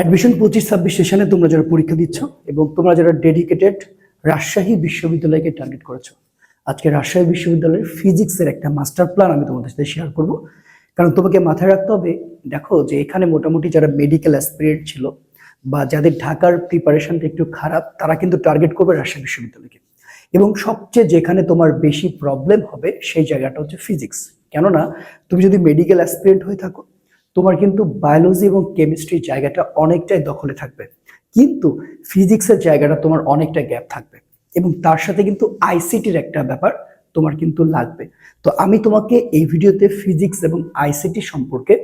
Admission পঁচিশ, ছাব্বিশ সেশনে তোমরা যারা পরীক্ষা দিচ্ছ এবং তোমরা যারা ডেডিকেটেড রাজশাহী বিশ্ববিদ্যালয়কে টার্গেট করেছ। আজকে রাজশাহী বিশ্ববিদ্যালয়ের ফিজিক্সের একটা মাস্টার প্ল্যান আমি তোমাদের সাথে শেয়ার করব। কারণ তোমাকে মাথায় রাখতে হবে, দেখো যে এখানে মোটামুটি যারা মেডিকেল অ্যাসপিরেন্ট ছিল বা যাদের ঢাকার প্রিপারেশনটা একটু খারাপ, তারা কিন্তু টার্গেট করবে রাজশাহী বিশ্ববিদ্যালয়কে। এবং সবচেয়ে যেখানে তোমার বেশি প্রবলেম হবে সেই জায়গাটা হচ্ছে ফিজিক্স কেননা, তুমি যদি মেডিকেল অ্যাসপিরেন্ট হয়ে থাকো তোমার কিন্তু বায়োলজি এবং কেমিস্ট্রির জায়গাটা অনেকটাই দখলে থাকবে। কিন্তু ফিজিক্সের জায়গাটা তোমার অনেকটা গ্যাপ থাকবে এবং তার সাথে কিন্তু আইসিটির একটা ব্যাপার তোমার কিন্তু লাগবে। তো আমি তোমাকে এই ভিডিওতে ফিজিক্স এবং আইসিটি সম্পর্কে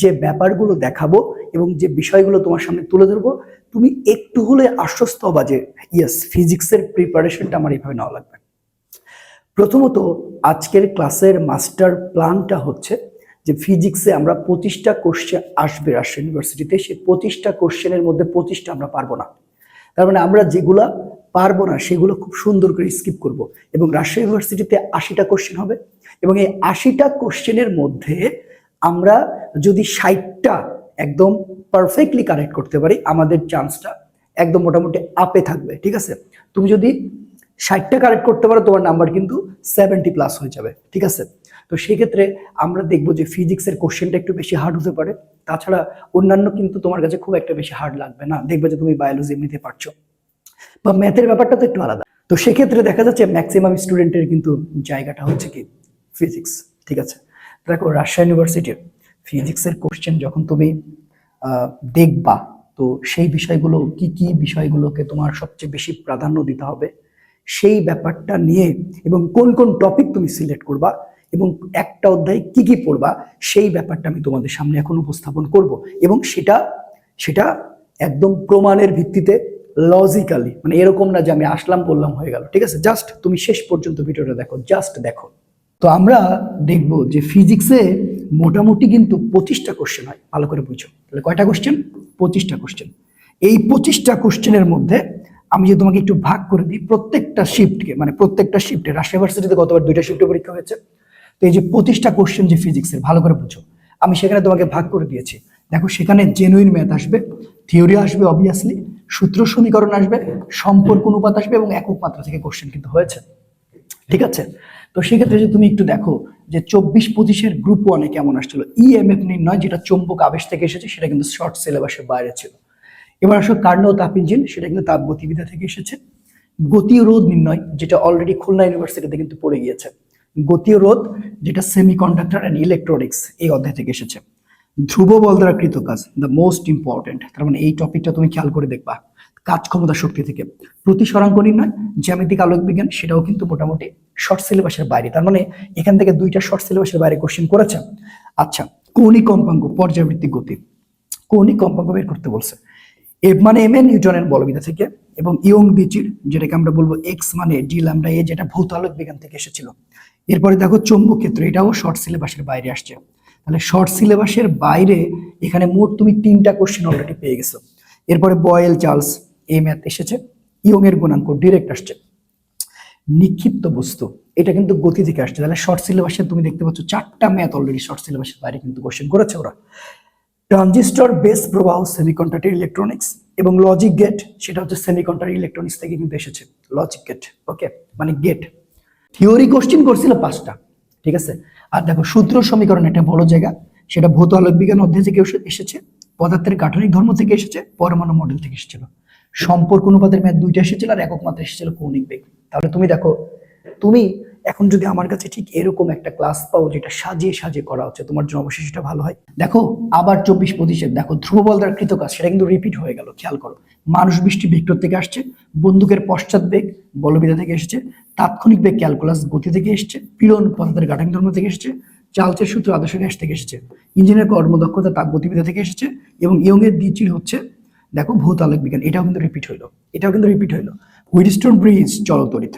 যে ব্যাপারগুলো দেখাবো এবং যে বিষয়গুলো তোমার সামনে তুলে ধরবো, তুমি একটু হলে আশ্বস্ত হবা যে ইয়েস ফিজিক্সের প্রিপারেশনটা আমার এইভাবে নেওয়া লাগবে। প্রথমত আজকের ক্লাসের মাস্টার প্ল্যানটা হচ্ছে যে ফিজিক্সে আমরা পঁচিশটা কোশ্চেন আসবে রাজশাহী ইউনিভার্সিটিতে সেই পঁচিশটা কোশ্চেনের মধ্যে পঁচিশটা আমরা পারব না। তার মানে আমরা যেগুলা পারব না, সেগুলো খুব সুন্দর করে স্কিপ করব। এবং রাজশাহী ইউনিভার্সিটিতে আশিটা কোশ্চেন হবে এবং এই আশিটা কোশ্চেনের মধ্যে আমরা যদি ষাটটা একদম পারফেক্টলি কারেক্ট করতে পারি, আমাদের চান্সটা একদম মোটামুটি আপে থাকবে, ঠিক আছে? তুমি যদি ষাটটা কারেক্ট করতে পারো, তোমার নাম্বার কিন্তু সেভেন্টি প্লাস হয়ে যাবে, ঠিক আছে? তো সেই ক্ষেত্রে আমরা দেখব যে ফিজিক্সের কোশ্চেনটা একটু বেশি হার্ড হতে পারে। তাছাড়া অন্যান্য কিন্তু তোমার কাছে খুব একটা বেশি হার্ড লাগবে না। দেখবে যে তুমি বায়োলজি এমনিতে পারছ। বা ম্যাথের ব্যাপারটা তো একটু আলাদা। তো সেক্ষেত্রে দেখা যাচ্ছে ম্যাক্সিমাম স্টুডেন্টের কিন্তু জায়গাটা হচ্ছে কি? ফিজিক্স ঠিক আছে? দেখো, রাজশাহী ইউনিভার্সিটির ফিজিক্সের কোশ্চেন যখন তুমি দেখবা, তো সেই বিষয়গুলো, কি কি বিষয়গুলোকে তোমার সবচেয়ে বেশি প্রাধান্য দিতে হবে? সেই ব্যাপারটা নিয়ে এবং কোন কোন টপিক তুমি সিলেক্ট করবা এবং একটা অধ্যায় কি কি পড়বা, সেই ব্যাপারটা আমি তোমাদের সামনে এখন উপস্থাপন করব এবং সেটা সেটা একদম প্রমাণের ভিত্তিতে লজিক্যালি মানে এরকম না যে আমি আসলাম, বললাম, হয়ে গেল, ঠিক আছে? জাস্ট তুমি শেষ পর্যন্ত ভিডিওটা দেখো জাস্ট দেখো। তো আমরা দেখব যে ফিজিক্সে মোটামুটি কিন্তু পঁচিশটা কোশ্চেন হয়। ভালো করে বুঝো তাহলে কয়টা কোশ্চেন পঁচিশটা কোশ্চেন এই পঁচিশটা কোশ্চেনের মধ্যে আমি যদি তোমাকে একটু ভাগ করে দিই, প্রত্যেকটা শিফটকে মানে প্রত্যেকটা শিফটে রাজশাহী ইউনিভার্সিটিতে গতবার দুইটা শিফটে পরীক্ষা হয়েছে। তো এই যে পঁচিশটা কোশ্চেন যে ফিজিক্সের ভালো করে বুঝো। আমি সেখানে তোমাকে ভাগ করে দিয়েছি। দেখো, সেখানে জেনুইন ম্যাথ আসবে থিওরি আসবে অবভিয়াসলি সূত্র সমীকরণ আসবে, সম্পর্ক অনুপাত আসবে এবং একক মাত্রা থেকে কোশ্চেন কিন্তু হয়েছে। ঠিক আছে? তো সেক্ষেত্রে যদি তুমি একটু দেখো যে চব্বিশ পঁচিশের গ্রুপ ওয়ানে কেমন আসছিল? ইএমএফ নির্ণয়, যেটা চৌম্বক আবেশ থেকে এসেছে, সেটা কিন্তু শর্ট সিলেবাসের বাইরে ছিল। এবার আসো কার্ণ ও তাপ ইঞ্জিন সেটা কিন্তু তাপ গতিবিদ্যা থেকে এসেছে। গতীয় রোধ নির্ণয়, যেটা অলরেডি খুলনা ইউনিভার্সিটিতে কিন্তু পড়ে গিয়েছে। গতীয় রোধ, যেটা সেমি কন্ডাক্টর অ্যান্ড ইলেকট্রনিক্স এই অধ্যায় থেকে এসেছে। ধ্রুব বল দ্বারা কৃত কাজ দ্য মোস্ট ইম্পর্টেন্ট তার মানে এই টপিকটা তুমি খেয়াল করে দেখবা, কাজ ক্ষমতা শক্তি থেকে। প্রতি প্রতিসরাঙ্ক নির্ণয়, জ্যামিতিক আলোক বিজ্ঞান, সেটাও কিন্তু মোটামুটি শর্ট সিলেবাসের বাইরে, তার মানে এখান থেকে দুইটা শর্ট সিলেবাসের বাইরে কোশ্চেন করেছে। আচ্ছা কৌণিক কম্পাঙ্ক, পর্যাবৃত্তিক গতি। কৌণিক কম্পাঙ্ক বের করতে বলছে। এফ মানে এম এ নিউটনের বলবিদ্যা থেকে এবং ইয়ং বিচির, যেটাকে আমরা বলব এক্স মানে ডি ল্যামডা এ, যেটা ভৌত আলোক বিজ্ঞান থেকে এসেছিল। এরপরে দেখো চৌম্বক ক্ষেত্র এটাও শর্ট সিলেবাসের বাইরে আসছে। তাহলে শর্ট সিলেবাসের বাইরে এখানে মোট তুমি তিনটা কোশ্চেন অলরেডি পেয়ে গেছো। এরপরে বয়েল, চার্লস এই ম্যাথ এসেছে। ইয়ং এর গুণাঙ্ক ডিরেক্ট আসছে। নিক্ষিপ্ত বস্তু, এটা কিন্তু গতি থেকে আসছে। তাহলে শর্ট সিলেবাসে তুমি দেখতে পাচ্ছ চারটা ম্যাথ অলরেডি শর্ট সিলেবাসের বাইরে কিন্তু কোশ্চেন করেছে ওরা। ট্রানজিস্টর বেস প্রবাহ সেমিকন্ডাক্টর ইলেকট্রনিক্স এবং লজিক গেট সেটা হচ্ছে সেমিকন্ডাক্টর ইলেকট্রনিক্স থেকে কিন্তু এসেছে। লজিক গেট ওকে মানে গেট থিওরি কোশ্চেন করছিল পাঁচটা, ঠিক আছে? আর দেখো, সূত্র সমীকরণ একটা বড় জায়গা, সেটা ভৌত আলোক বিজ্ঞান অধ্যায় থেকে এসেছে, পদার্থের গাঠনিক ধর্ম থেকে এসেছে, পরমাণু মডেল থেকে এসেছিল। সম্পর্ক অনুপাতের ম্যাথ দুইটা এসেছিল আর একক মাত্রা এসেছিল কৌণিক বেগ। তাহলে তুমি দেখো, তুমি এখন যদি আমার কাছে ঠিক এরকম একটা ক্লাস পাও যেটা সাজিয়ে সাজিয়ে করা হচ্ছে, তোমার জন্য অবশ্যই সেটা ভালো হয়। দেখো, আবার চব্বিশ পঁচিশের, দেখো ধ্রুব বল দ্বারা কৃত কাজ সেটা কিন্তু রিপিট হয়ে গেল, খেয়াল করো। মানুষ বৃষ্টি ভেক্টর থেকে আসছে, বন্দুকের পশ্চাৎ বেগ বলবিদ্যা থেকে এসেছে, তাৎক্ষণিক বেগ ক্যালকুলাস গতি থেকে এসেছে, পীড়ন পদার্থের গাঠনিক ধর্ম থেকে এসেছে চার্লসের সূত্র আদর্শ গ্যাস থেকে এসেছে, ইঞ্জিনের কর্মদক্ষতা তাপ গতিবিদ্যা থেকে এসেছে, এবং ইয়ং এর দ্বিচির হচ্ছে, দেখো ভৌত আলোক বিজ্ঞান, এটাও কিন্তু রিপিট হইল, এটাও কিন্তু রিপিট হইল। উইডস্টোন ব্রিজ চলতরিত।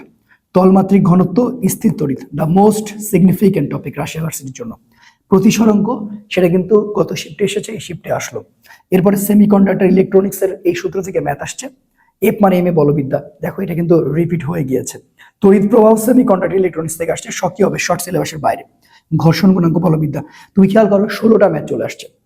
তলমাত্রিক ঘনত্ব স্থির তড়িৎ the most significant topic Russia ইউনিভার্সিটির জন্য। প্রতিসরাঙ্ক সেটা কিন্তু গত শিফটে এসেছে, এই শিফটে আসলো। এরপরে সেমিকন্ডাক্টর ইলেকট্রনিক্সের এই সূত্র থেকে ম্যাথ আসছে। এফ মানে এম এ বলবিদ্যা। দেখো, এটা কিন্তু রিপিট হয়ে গিয়েছে। তড়িৎ প্রবাহ সেমিকন্ডাক্টর ইলেকট্রনিক্স থেকে আসছে সক্রিয় হবে শর্ট সিলেবাসের বাইরে। ঘর্ষণ গুণাঙ্ক বলবিদ্যা। তুমি খেয়াল করো, ষোলোটা ম্যাথ চলে আসছে।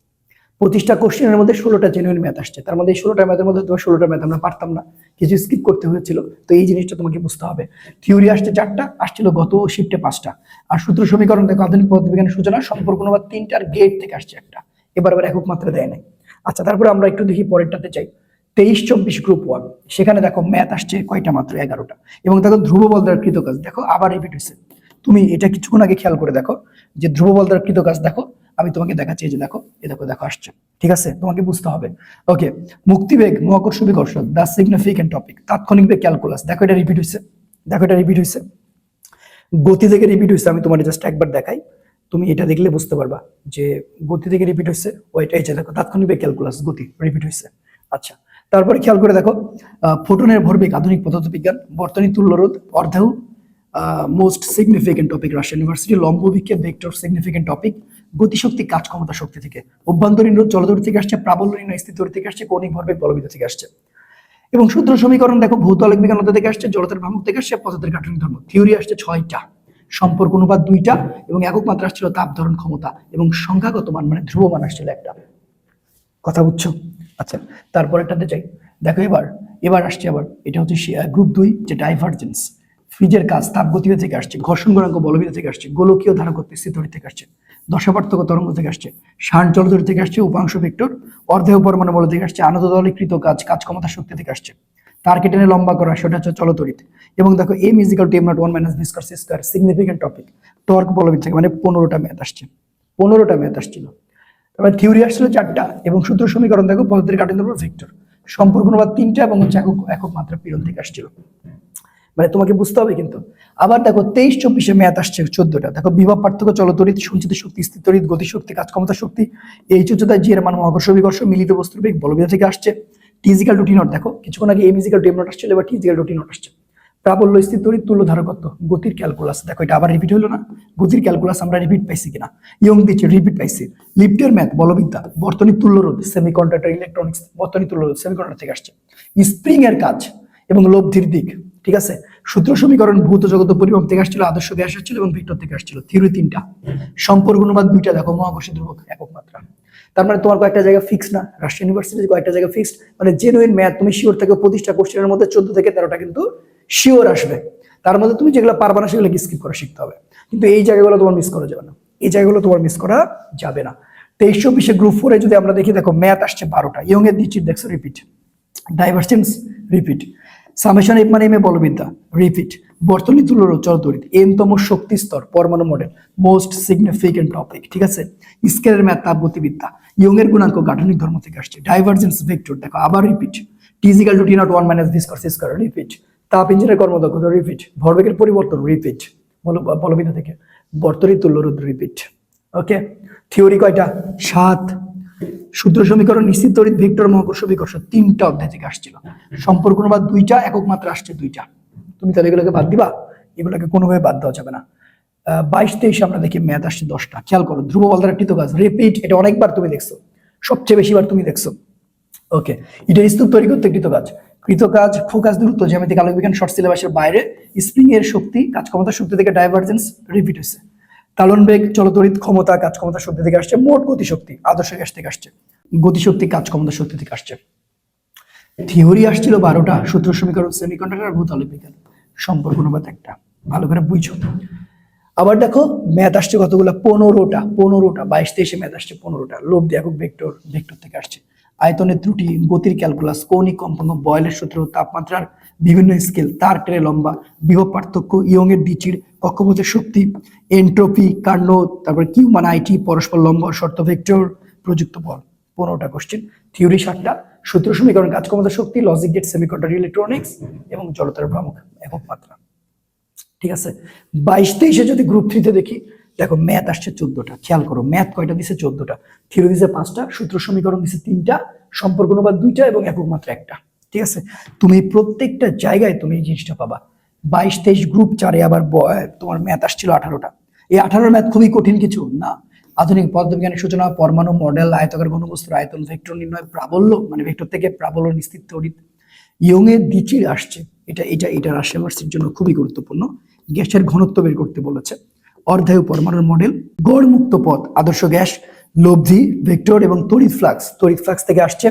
পঁচিশটা কোশ্চেনের মধ্যে ষোলোটা জেনুইন ম্যাথ আসছে। তার মধ্যে এই ষোলোটা ম্যাথের মধ্যে তোমার ষোলোটা ম্যাথ আমরা পারতাম না। কিছু স্কিপ করতে হয়েছিল। তো এই জিনিসটা তোমাকে বুঝতে হবে। থিওরি আসছে চারটা, আসছিল গত শিফটে পাঁচটা। আর সূত্র সমীকরণ দেখো, আধুনিক পদার্থবিজ্ঞানের সূচনা সম্পর্ক অনুবাদ তিনটার গেট থেকে আসছে একটা। এবার আবার একক মাত্রা দেয় নাই। আচ্ছা তারপরে আমরা একটু দেখি পরেরটাতে চাই তেইশ চব্বিশ গ্রুপ ওয়ান সেখানে দেখো ম্যাথ আসছে কয়টা মাত্র? এগারোটা। এবং দেখো ধ্রুব বল দ্বারা কৃত কাজ দেখো আবার রিপিট হয়েছে। তুমি এটা কিছুক্ষণ আগে খেয়াল করে দেখো যে ধ্রুব বল দ্বারা কৃত কাজ দেখো আমি তোমাকে দেখাচ্ছি, এই যে দেখো এ দেখো দেখো, আসছে। ঠিক আছে? তোমাকে বুঝতে হবে। ওকে মুক্তিবেগ, মহাকর্ষ বিকর্ষ দ্য সিগনিফিকেন্ট টপিক তাৎক্ষণিক বেগ ক্যালকুলাস দেখো এটা রিপিট হয়েছে দেখো এটা রিপিট হয়েছে গতি থেকে রিপিট হয়েছে আমি তোমার জাস্ট একবার দেখাই। তুমি এটা দেখলে বুঝতে পারবা যে গতি থেকে রিপিট হয়েছে ওইটা এই যে দেখো, তাৎক্ষণিক বেগ ক্যালকুলাস গতি রিপিট হয়েছে আচ্ছা তারপরে খেয়াল করে দেখো ফোটনের ভরবেগ আধুনিক পদার্থবিজ্ঞান বর্তনী তুল্যরোধ অর্ধায়ু most significant topic Russia university লম্ব বিক্ষেপ ভেক্টর সিগনিফিকেন্ট টপিক গতিশক্তি কাজ ক্ষমতা শক্তি থেকে। অভ্যন্তরীণ রোধ থেকে আসছে প্রাবল্য নির্ণয় স্থিতর থেকে আসছে, কৌণিক ভরবেগ বলবিদ থেকে আসছে। এবং সূত্র সমীকরণ দেখো ভৌতলিক বিজ্ঞান অধ্যায় থেকে আসছে, জড়তার ভ্রামক থেকে আসছে, পদার্থের গাঠনিক ধর্ম। থিওরি আসছে ছয়টা। সম্পর্ক অনুপাত দুইটা এবং একক মাত্রা আসছিল তাপ ধারণ ক্ষমতা এবং সংখ্যাগত মান মানে ধ্রুব মান আসছিল একটা। কথা বুঝছ? আচ্ছা তারপর একটাতে যাই। দেখো এবার এবার আসছে আবার, এটা হচ্ছে গ্রুপ দুই, যে ডাইভার্জেন্স ফ্রিজের কাজ তাপগতিতে থেকে আসছে, ঘর্ষণ গুণাঙ্ক বলবিদ থেকে আসছে, গোলকীয় ধারকত্ব স্থিতরি থেকে আসছে দশাপার্থক্য তরঙ্গ থেকে আসছে শান জলদরি থেকে আসছে, উপাংশ ভেক্টর, অর্ধেয় পরমাণু বল থেকে আসছে আনন্দ দলীকৃত কাজ কাজ ক্ষমতা শক্তি থেকে আসছে। তার কেটে লম্বা করা, সেটা হচ্ছে চলতরিত। এবং দেখো এই মিউজিক্যাল টেম নট ওয়ান মাইনাস ভিস্কার স্কোয়ার সিগনিফিকেন্ট টপিক টর্ক বলবিদ থেকে মানে পনেরোটা ম্যাথ আসছে, পনেরোটা ম্যাথ আসছিল। তারপরে থিওরি আসছিল চারটা, এবং সূত্র সমীকরণ দেখো, পদ্ধতির কাটিং ধর্ম ভেক্টর, সম্পর্ক অনুপাত তিনটা, এবং হচ্ছে একক একক মাত্রা পীড়ন থেকে আসছিল। মানে তোমাকে বুঝতে হবে কিন্তু। আবার দেখো তেইশ চব্বিশে ম্যাথ আসছে চোদ্দটা। দেখো বিভব পার্থক্য চলতরিত সঞ্চিত শক্তি স্থিতরিত গতি শক্তি কাজ ক্ষমতা শক্তি, এই উচ্চতায় জি এর মান, মহাকর্ষ বিকর্ষ, মিলিত বস্তুর বেগ বলবিদ থেকে আসছে। টিজিক্যাল টু টি নট দেখো কিছুক্ষণ আগে এই মিউজিক্যাল টেম নট আসছিল, এবার টিজিক্যাল টু টি নট আসছে। প্রাবল্য স্থিতরিত তুল্য ধারকত্ব, গতির ক্যালকুলাস দেখো এটা আবার রিপিট হলো না? গতির ক্যালকুলাস আমরা রিপিট পাইছি কিনা? ইয়ং দিচ্ছে রিপিট পাইছি। লিফটের ম্যাথ বলবিদ্যা, বর্তনী তুল্যরোধ সেমিকন্ডাক্টর ইলেকট্রনিক্স বর্তনী তুল্যরোধ সেমিকন্ডাক্টর থেকে আসছে। স্প্রিং এর কাজ এবং লব্ধির দিক ঠিক আছে? সূত্র সমীকরণ ভূত জগত পরিমাপ থেকে আসছিল, আদর্শ গ্যাস আসছিল এবং ভিক্টর থেকে আসছিল। থিওরি তিনটা। সম্পর্ক অনুবাদ দুইটা দেখো, মহাকর্ষ ধ্রুবক, একক মাত্রা। তার মানে তোমার কয়েকটা জায়গা ফিক্স না? রাশিয়া ইউনিভার্সিটির কয়েকটা জায়গা ফিক্সড মানে জেনুইন ম্যাথ তুমি শিওর থেকে প্রতিষ্ঠা কোশ্চেনের মধ্যে চোদ্দ থেকে তেরোটা কিন্তু শিওর আসবে। তার মধ্যে তুমি যেগুলো পারবে না সেগুলো স্কিপ করে শিখতে হবে। কিন্তু এই জায়গাগুলো তোমার মিস করা যাবে না। এই জায়গাগুলো তোমার মিস করা যাবে না। তেইশ চব্বিশে গ্রুপ ফোরে যদি আমরা দেখি, দেখো ম্যাথ আসছে বারোটা। ইয়ং এর দিচ্ছি দেখছ repeat divergence repeat summation F মানে এম এ বলবিদ্যা রিপিট বর্তনী তুলোর চলতরিত এনতম শক্তি স্তর পরমাণু মডেল মোস্ট সিগনিফিকেন্ট টপিক ঠিক আছে? স্কেলের ম্যাথ তাপগতিবিদ্যা ইয়ং এর গুণাঙ্ক গাঠনিক ধর্ম থেকে আসছে। ডাইভার্জেন্স ভেক্টর দেখো, আবার repeat টিজিক্যাল two T nought one minus ভিস্কর square repeat তাপ ইঞ্জিনের কর্মদক্ষতা রিপিট ভরবেগের পরিবর্তন রিপিট বলবিদ্যা থেকে বর্তনী তুল্যরোধ রিপিট ওকে থিওরি কয়টা? সাত। সূত্র সমীকরণ, নিশ্চিত তড়িৎ ভেক্টর, মহাকর্ষ বিকর্ষ তিনটা অধ্যায় থেকে আসছিল। সম্পর্ক অনুবাদ দুইটা, একক মাত্রা আসছে দুইটা। তুমি তাহলে এগুলোকে বাদ দিবা? এগুলোকে কোনোভাবে বাদ দেওয়া যাবে না। বাইশ তেইশে আমরা দেখি ম্যাথ আসছে দশটা। খেয়াল করো, ধ্রুব বলদার কৃত কাজ রিপিট এটা অনেকবার তুমি দেখছ। সবচেয়ে বেশিবার তুমি দেখছ। ওকে, এটা স্তূপ তৈরি করতে কৃত কৃতকাজ কৃতকাজ ফোকাস দূরত্ব, জ্যামিতিক আলোক বিজ্ঞান শর্ট সিলেবাসের বাইরে। স্প্রিং এর শক্তি, কাজ ক্ষমতা শক্তি থেকে ডাইভার্জেন্স রিপিট হয়েছে। তালন বেগ চলতরিত ক্ষমতা কাজ ক্ষমতা শক্তি থেকে আসছে, মোট গতিশক্তি, আদর্শ গ্যাস থেকে আসছে। গতিশক্তি কাজ ক্ষমতা শক্তি থেকে আসছে। থিওরি আসছিল বারোটা, সূত্র সমীকরণ সেমিকন্ডাক্টর আর ভূতালিক বিজ্ঞান। সম্পর্ক অনুপাত একটা। ভালো করে বুঝছ আবার দেখো, ম্যাথ আসছে কতগুলো? পনেরোটা পনেরোটা, বাইশ তেইশে ম্যাথ আসছে পনেরোটা। লোভ একক ভেক্টর ভেক্টর থেকে আসছে। আয়তনের ত্রুটি, গতির ক্যালকুলাস কৌণিক কম্পাঙ্ক, বয়লের সূত্র, তাপমাত্রার বিভিন্ন স্কেল তার টেনে লম্বা, বিভব পার্থক্য ইয়ং এর দিচির কক্ষপথের শক্তি এন্ট্রপি কার্ণ, তারপর কিউ মান আইটি পরস্পর লম্ব, শর্ত ভেক্টর প্রযুক্ত বল। পনেরোটা কোশ্চেন থিওরি সাতটা, সূত্র সমীকরণ কাজ ক্ষমতা শক্তি লজিক গেট সেমিকন্ডাক্টর ইলেকট্রনিক্স এবং জড়তার ভ্রামক, একক মাত্রা। ঠিক আছে? বাইশ তেইশে যদি গ্রুপ থ্রিতে দেখি দেখো ম্যাথ আসছে চোদ্দটা, খেয়াল করো ম্যাথ কয়টা দিছে চোদ্দটা? থিওরি দিছে পাঁচটা, সূত্র সমীকরণ দিছে তিনটা, সম্পর্ক অনুবাদ দুইটা এবং একক মাত্র একটা, ঠিক আছে? তুমি প্রত্যেকটা জায়গায় তুমি এই জিনিসটা পাবা। বাইশ, তেইশ গ্রুপ চারে আবার তোমার ম্যাথ আসছিল আঠারোটা। এই আঠারোর ম্যাথ খুবই কঠিন কিছু? না। আধুনিক পদার্থবিজ্ঞানের সূচনা, পরমাণু মডেল আয়তকার ঘনবস্তুর আয়তন ভেক্টর নির্ণয়, প্রাবল্য মানে ভেক্টর থেকে প্রাবল্য, নিশ্চিত তড়িৎ। ইয়ং এর দিচির আসছে, এটা এটা এটা ইউনিভার্সিটির জন্য খুবই গুরুত্বপূর্ণ। গ্যাসের ঘনত্ব বের করতে বলেছে। অর্ধায়ু পরমাণুর মডেল গড় মুক্ত পথ, আদর্শ গ্যাস, লব্ধি, ভেক্টর এবং তড়িৎ ফ্লাক্স। তড়িৎ ফ্লাক্স থেকে আসছে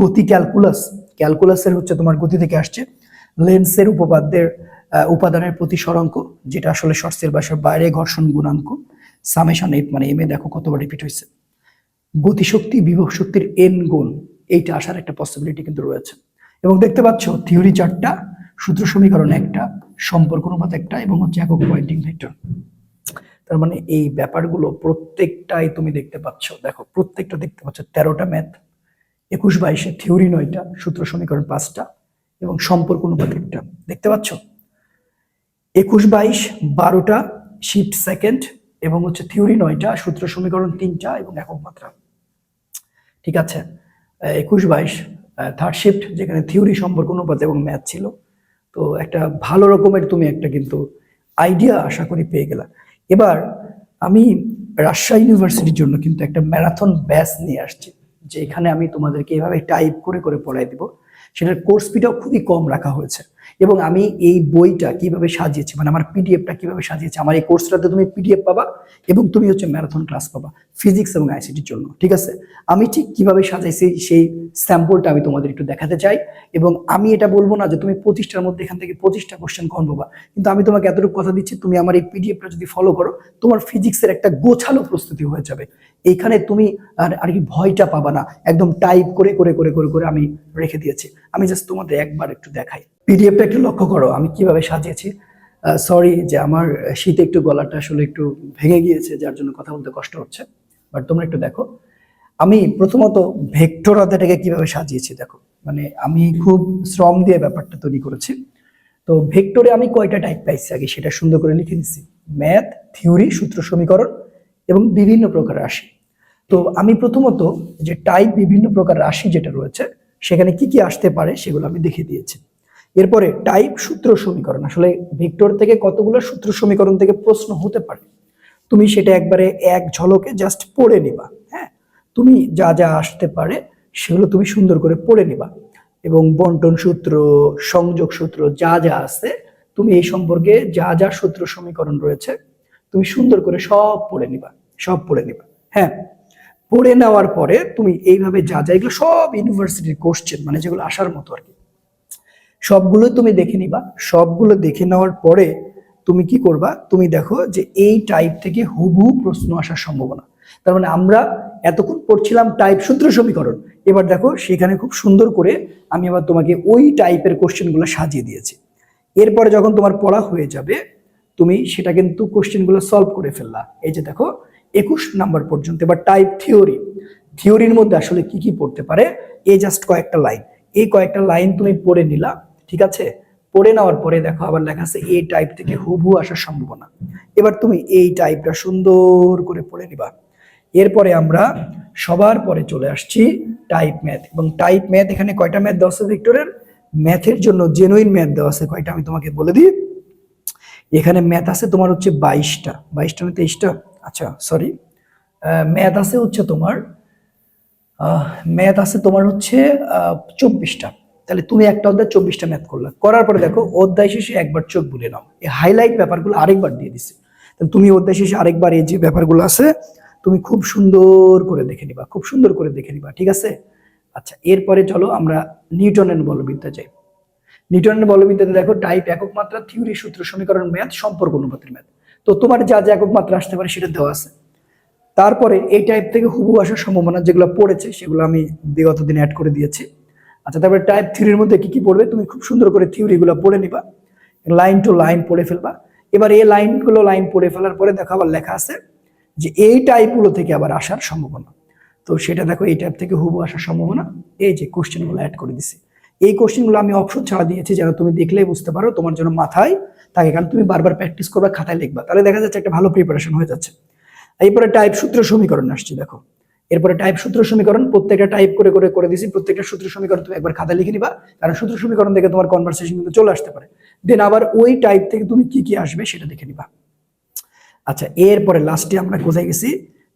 গতি ক্যালকুলাস। ক্যালকুলাসের হচ্ছে তোমার গতি থেকে আসছে লেন্সের উপপাদ্যের উপাদানের প্রতি সরাঙ্ক যেটা আসলে শর্ট সিলেবাসের বাইরে ঘর্ষণ গুণাঙ্ক। সামেশন এইট মানে এম এ দেখো কতবার রিপিট হয়েছে। গতিশক্তি, বিভব শক্তির এন গুণ, এইটা আসার একটা পসিবিলিটি কিন্তু রয়েছে। এবং দেখতে পাচ্ছ থিওরি চারটা, সূত্র সমীকরণ একটা, সম্পর্ক অনুপাত একটা এবং হচ্ছে একক পয়েন্টিং ভেক্টর তার মানে এই ব্যাপারগুলো প্রত্যেকটাই তুমি দেখতে পাচ্ছ। দেখো, প্রত্যেকটা দেখতে পাচ্ছ। তেরোটা ম্যাথ, একুশ বাইশে থিওরি নয়টা, সূত্র সমীকরণ পাঁচটা এবং সম্পর্ক অনুপাত একটা। দেখতে পাচ্ছ? একুশ বাইশ, বারোটা শিফট সেকেন্ড এবং হচ্ছে থিওরি নয়টা, সূত্র সমীকরণ তিনটা এবং একক মাত্রা। ঠিক আছে? একুশ বাইশ থার্ড শিফট যেখানে থিওরি, সম্পর্ক অনুপাত এবং ম্যাথ ছিল। তো একটা ভালো রকমের তুমি একটা কিন্তু আইডিয়া আশা করি পেয়ে গেলা। এবার আমি রাজশাহী ইউনিভার্সিটির জন্য কিন্তু একটা ম্যারাথন ব্যাচ নিয়ে আসছি যে এখানে আমি তোমাদেরকে এভাবে টাইপ করে করে পড়াই দিব। সেটার কোর্স ফিটাও খুবই কম রাখা হয়েছে। এবং আমি এই বইটা কীভাবে সাজিয়েছি মানে আমার পিডিএফটা কীভাবে সাজিয়েছি, আমার এই কোর্সটাতে তুমি পিডিএফ পাবা এবং তুমি হচ্ছে ম্যারাথন ক্লাস পাবা ফিজিক্স এবং আইসিটির জন্য, ঠিক আছে? আমি ঠিক কীভাবে সাজাইছি সেই স্যাম্পলটা আমি তোমাদের একটু দেখাতে চাই এবং আমি এটা বলব না যে তুমি পঁচিশটার মধ্যে এখান থেকে পঁচিশটা কোশ্চেন কম পাবা, কিন্তু আমি তোমাকে এতটুকু কথা দিচ্ছি, তুমি আমার এই পিডিএফটা যদি ফলো করো, তোমার ফিজিক্সের একটা গোছালো প্রস্তুতি হয়ে যাবে। এইখানে তুমি আর আর কি ভয়টা পাবা না, একদম টাইপ করে করে করে করে করে আমি রেখে দিয়েছি। আমি জাস্ট তোমাদের একবার একটু দেখাই। পিডিএফটা একটু লক্ষ্য করো, আমি কীভাবে সাজিয়েছি। সরি যে আমার শীতে একটু গলাটা আসলে একটু ভেঙে গিয়েছে, যার জন্য কথা বলতে কষ্ট হচ্ছে বাট তোমরা একটু দেখো। আমি প্রথমত ভেক্টর অধ্যায়টাকে কীভাবে সাজিয়েছি দেখো। মানে আমি খুব শ্রম দিয়ে ব্যাপারটা তৈরি করেছি। তো ভেক্টরে আমি কয়টা টাইপ পাইছি আগে সেটা সুন্দর করে লিখে নিচ্ছি। ম্যাথ থিওরি সূত্র সমীকরণ এবং বিভিন্ন প্রকার রাশি। তো আমি প্রথমত যে টাইপ বিভিন্ন প্রকার রাশি যেটা রয়েছে, সেখানে কি কি আসতে পারে সেগুলো আমি দেখে দিয়েছি। এরপরে টাইপ সূত্র সমীকরণ। আসলে ভেক্টর থেকে কতগুলো সূত্র সমীকরণ থেকে প্রশ্ন হতে পারে? তুমি সেটা একবারে এক ঝলকে জাস্ট পড়ে নিবা হ্যাঁ? তুমি যা যা আসতে পারে সেগুলো তুমি সুন্দর করে পড়ে নিবা। এবং বন্টন সূত্র, সংযোগ সূত্র যা যা আছে, তুমি এই সম্পর্কে যা যা সূত্র সমীকরণ রয়েছে, তুমি সুন্দর করে সব পড়ে নিবা, সব পড়ে নিবা হ্যাঁ? পড়ে নেওয়ার পরে তুমি এইভাবে যা যা, এগুলো সব ইউনিভার্সিটির কোশ্চেন মানে যেগুলো আসার মতো আর কি। সবগুলো তুমি দেখে নিবা। সবগুলো দেখে নেওয়ার পরে তুমি কি করবা? তুমি দেখো যে এই টাইপ থেকে হুবহু প্রশ্ন আসার সম্ভাবনা। তার মানে আমরা এতক্ষণ পড়ছিলাম টাইপ সূত্র সমীকরণ। এবার দেখো সেখানে খুব সুন্দর করে আমি আবার তোমাকে ওই টাইপের কোশ্চেনগুলো সাজিয়ে দিয়েছি। এরপরে যখন তোমার পড়া হয়ে যাবে, তুমি সেটা কিন্তু কোশ্চেনগুলো সলভ করে ফেললা। এই যে দেখো, একুশ নাম্বার পর্যন্ত। এবার টাইপ থিওরি থিওরির মধ্যে আসলে কি কি পড়তে পারে? এই জাস্ট কয়েকটা লাইন এই কয়েকটা লাইন তুমি পড়ে নিলা। ঠিক আছে? পড়ে নেওয়ার পরে দেখো আবার লেখা আছে এই টাইপ থেকে হুবহু আসার সম্ভাবনা। এবার তুমি এই টাইপটা সুন্দর করে পড়ে নিবা। এরপরে আমরা সবার পরে চলে আসছি টাইপ ম্যাথ এবং টাইপ ম্যাথ এখানে কয়টা ম্যাথ দেওয়া আছে ভিক্টরের? ম্যাথের জন্য জেনুইন ম্যাথ দেওয়া আছে কয়টা আমি তোমাকে বলে দিই। এখানে ম্যাথ আছে তোমার হচ্ছে বাইশটা। বাইশটা না তেইশটা? আচ্ছা সরি ম্যাথ আছে হচ্ছে তোমার ম্যাথ আছে তোমার হচ্ছে চব্বিশটা। তাহলে তুমি একটা অধ্যায় চব্বিশটা ম্যাথ করলা। করার পরে দেখো, অধ্যায় শেষে একবার চোখ বুলে নাও। এই হাইলাইট ব্যাপারগুলো আরেকবার দিয়ে দিছে। তাহলে তুমি অধ্যায় শেষে আরেকবার এই যে ব্যাপারগুলো আছে, তুমি খুব সুন্দর করে দেখে নিবা, খুব সুন্দর করে দেখে নিবা, ঠিক আছে? আচ্ছা এরপরে চলো আমরা নিউটনের বলবিদ্যা যাই। নিউটনের বলবিদ্যাতে দেখো টাইপ একক মাত্রা থিওরি সূত্র, সমীকরণ ম্যাথ সম্পর্ক অনুপাতের ম্যাথ তো তোমার যা যা একক মাত্রা আসতে পারে সেটা দেওয়া আছে। তারপরে এই টাইপ থেকে হুবু আসার সম্ভাবনা যেগুলো পড়েছে, সেগুলো আমি বিগত দিনে অ্যাড করে দিয়েছি। আচ্ছা তারপরে টাইপ থ্রির মধ্যে কি কি পড়বে? তুমি খুব সুন্দর করে থিওরিগুলো পড়ে নিবা। লাইন টু লাইন পড়ে ফেলবা। এবার এই লাইনগুলো লাইন পড়ে ফেলার পরে দেখো আবার লেখা আছে যে এই টাইপগুলো থেকে আবার আসার সম্ভাবনা। তো সেটা দেখো, এই টাইপ থেকে হুবু আসার সম্ভাবনা। এই যে কোশ্চেনগুলো অ্যাড করে দিছি। এই কোশ্চেনগুলো আমি অপশন ছাড়া দিয়েছি, যেন তুমি দেখলেই বুঝতে পারো। তোমার জন্য মাথায় থাকে, কারণ তুমি বারবার প্র্যাকটিস করবা, খাতায় লিখবা। তাহলে দেখা যাচ্ছে একটা ভালো প্রিপারেশন হয়ে যাচ্ছে। এরপরে টাইপ সূত্র সমীকরণ আসছে, দেখো। এরপরে টাইপ সূত্র সমীকরণ, প্রত্যেকটা টাইপ করে করে করে দিছি, প্রত্যেকটা সূত্র সমীকরণ তুমি একবার খাতা লিখে নিবা, কারণ সূত্র সমীকরণ দেখে তোমার কনভারসেশন কিন্তু চলে আসতে পারে। দেন আবার ওই টাইপ থেকে তুমি কি কি আসবে সেটা দেখে নিবা। আচ্ছা এরপরে লাস্টে আমরা কোথায় গেছি?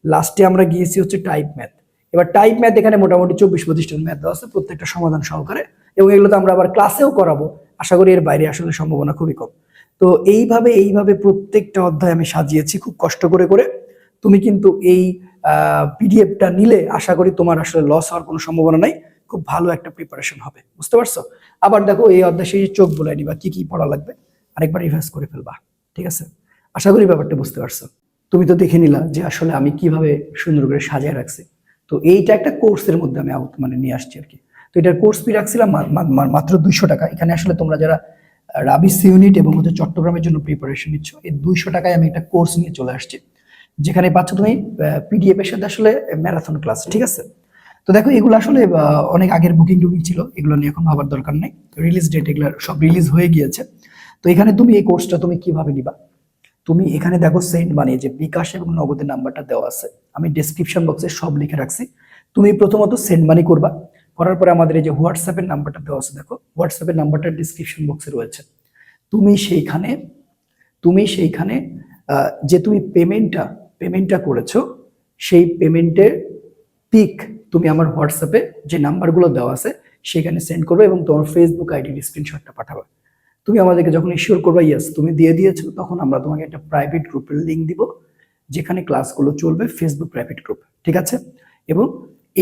লাস্টে আমরা গিয়েছি হচ্ছে টাইপ ম্যাথ এবার টাইপ ম্যাথ এখানে মোটামুটি চব্বিশ পঁচিশটা ম্যাথ দেওয়া আছে, প্রত্যেকটা সমাধান সহকারে, এবং এগুলো তো আমরা আবার ক্লাসেও করাবো। আশা করি এর বাইরে আসলে সম্ভাবনা খুবই কম। তো এইভাবে এইভাবে প্রত্যেকটা অধ্যায় আমি সাজিয়েছি খুব কষ্ট করে করে। তুমি কিন্তু এই পিডিএফটা নিলে আশা করি তোমার আসলে লস হওয়ার কোনো সম্ভাবনা নাই। খুব ভালো একটা প্রিপারেশন হবে। বুঝতে পারছ? আবার দেখো এই অধ্যায় চোখ বলে নিবা, কি কি পড়া লাগবে? আরেকবার রিভাইজ করে ফেলবা, ঠিক আছে? আশা করি ব্যাপারটা বুঝতে পারছ। তুমি তো দেখে নিলা যে আসলে আমি কীভাবে সুন্দর করে সাজিয়ে রাখছি। তো এইটা একটা কোর্সের মধ্যে আমি আউট মানে নিয়ে আসছি আর কি তো এটার কোর্স ফি রাখছিলাম মাত্র দুইশো টাকা। এখানে আসলে তোমরা যারা রাবিস ইউনিট এবং হচ্ছে চট্টগ্রামের জন্য প্রিপারেশন নিচ্ছ, এই দুইশো টাকায় আমি একটা কোর্স নিয়ে চলে আসছি। যেখানে পাচ্ছ তুমি পিডিএফ এর সাথে আসলে ম্যারাথন ক্লাস ঠিক আছে? তো দেখো, এগুলো আসলে অনেক আগের বুকিং টুকিং ছিল, এগুলো নিয়ে এখন ভাবার দরকার নেই। রিলিজ ডেট এগুলো সব রিলিজ হয়ে গিয়েছে। তো এখানে তুমি এই কোর্সটা তুমি কীভাবে নিবা? তুমি এখানে দেখো সেন্ড মানি যে বিকাশ এবং নগদের নাম্বারটা দেওয়া আছে, আমি ডেসক্রিপশন বক্সে সব লিখে রাখছি। তুমি প্রথমত সেন্ড মানি করবা, করার পরে আমাদের এই যে হোয়াটসঅ্যাপের নাম্বারটা দেওয়া আছে, দেখো হোয়াটসঅ্যাপের নাম্বারটা ডিসক্রিপশন বক্সে রয়েছে। তুমি সেইখানে তুমি সেইখানে যে তুমি পেমেন্টটা পেমেন্টটা করেছ, সেই পেমেন্টের পিক তুমি আমার হোয়াটসঅ্যাপে যে নাম্বারগুলো দেওয়া আছে, সেখানে সেন্ড করবে এবং তোমার ফেসবুক আইডির স্ক্রিনশটটা পাঠাবে। তুমি আমাদেরকে যখন ইস্যুর করবে ইয়েস তুমি দিয়ে দিয়েছ, তখন আমরা তোমাকে একটা প্রাইভেট গ্রুপের লিঙ্ক দিব, যেখানে ক্লাসগুলো চলবে ফেসবুক প্রাইভেট গ্রুপ ঠিক আছে? এবং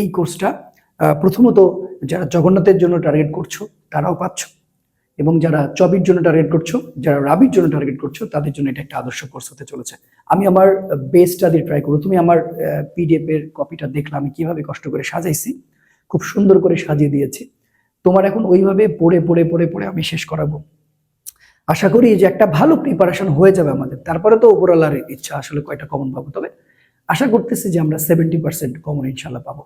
এই কোর্সটা প্রথমত যারা জগন্নাথের জন্য টার্গেট করছ, তারাও পাচ্ছ। এবং যারা চবির জন্য টার্গেট করছ, যারা রাবির জন্য টার্গেট করছ, তাদের জন্য এটা একটা আদর্শ কোর্স হতে চলেছে। আমি আমার বেস্টটা দিয়ে ট্রাই করব। তুমি আমার পিডিএফ এর কপিটা দেখলে আমি কীভাবে কষ্ট করে সাজাইছি, খুব সুন্দর করে সাজিয়ে দিয়েছি। তোমার এখন ওইভাবে পড়ে পড়ে পড়ে পড়ে আমি শেষ করাবো। আশা করি যে একটা ভালো প্রিপারেশন হয়ে যাবে আমাদের। তারপরে তো উপরালার ইচ্ছা আসলে কয়টা কমন পাবো, তবে আশা করতেছি যে আমরা সেভেন্টি পার্সেন্ট কমন ইনশাল্লাহ পাবো।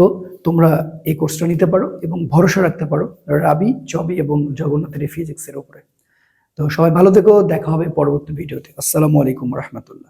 তো তোমরা এই কোর্সটা নিতে পারো এবং ভরসা রাখতে পারো রাবি, চবি এবং জগন্নাথের ফিজিক্সের ওপরে তো সবাই ভালো থেকো, দেখা হবে পরবর্তী ভিডিওতে। আসসালামু আলাইকুম রহমতুল্লাহ।